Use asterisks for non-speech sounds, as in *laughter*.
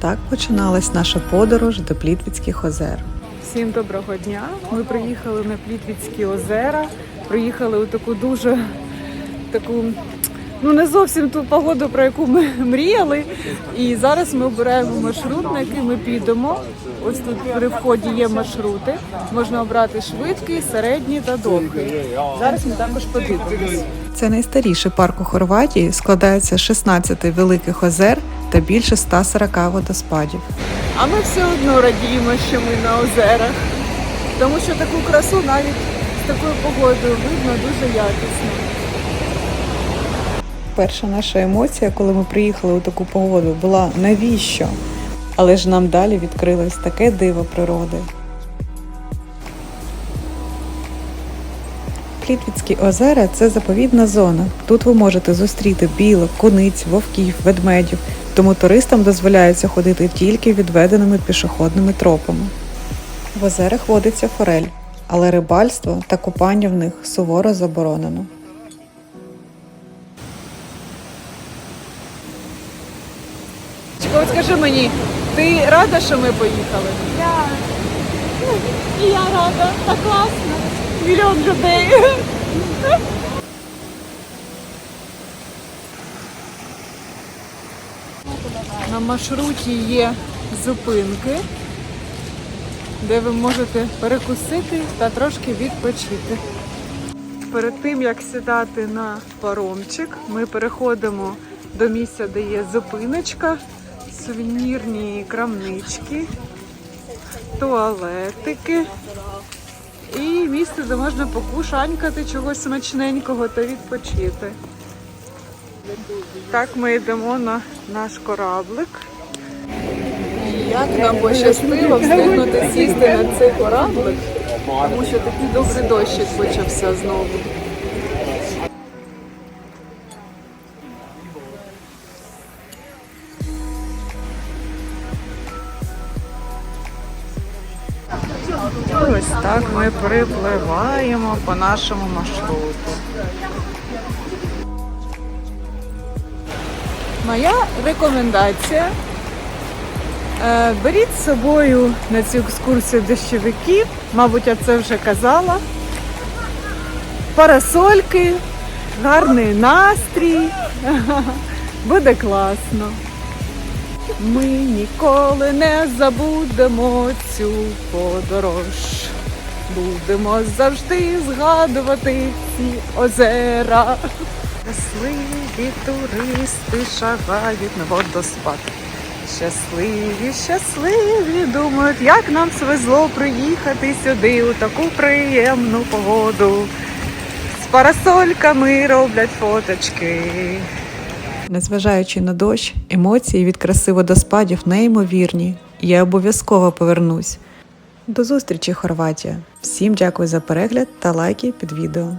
Так починалась наша подорож до Плітвицьких озер. Всім доброго дня. Ми приїхали на Плітвіцькі озера. Приїхали у таку дуже таку, ну не зовсім ту погоду, про яку ми мріяли. І зараз ми обираємо маршрут, на який ми підемо. Ось тут при вході є маршрути. Можна обрати швидкий, середній та довгий. Зараз ми також подивимось. Це найстаріший парк у Хорватії, складається з 16 великих озер та більше 140 водоспадів. А ми все одно радіємо, що ми на озерах, тому що таку красу навіть з такою погодою видно дуже якісно. Перша наша емоція, коли ми приїхали у таку погоду, була навіщо? Але ж нам далі відкрилось таке диво природи. Плітвіцькі озера це заповідна зона. Тут ви можете зустріти білок, куниць, вовків, ведмедів, тому туристам дозволяється ходити тільки відведеними пішохідними тропами. В озерах водиться форель, але рибальство та купання в них суворо заборонено. От скажи мені, ти рада, що ми поїхали? Да. Ну, я рада, так класно. Мільйон людей. Маршруті є зупинки, де ви можете перекусити та трошки відпочити. Перед тим як сідати на паромчик, ми переходимо до місця, де є зупиночка, сувенірні крамнички, туалетики. І місце, де можна покушанькати чогось смачненького та відпочити. Так ми йдемо на наш кораблик. Як нам пощастило встигнути сісти на цей кораблик, тому що такий добрий дощик почався знову. Ось так ми припливаємо по нашому маршруту. Моя рекомендація. Е, Беріть з собою на цю екскурсію дощовиків, мабуть, я це вже казала. Парасольки, гарний настрій. *laughs* Буде класно. Ми ніколи не забудемо цю подорож. Будемо завжди згадувати ці озера. Щасливі туристи шагають на водоспад. Щасливі, щасливі думають, як нам свезло приїхати сюди у таку приємну погоду. З парасольками роблять фоточки. Незважаючи на дощ, емоції від краси водоспадів неймовірні. Я обов'язково повернусь. До зустрічі, Хорватія! Всім дякую за перегляд та лайки під відео.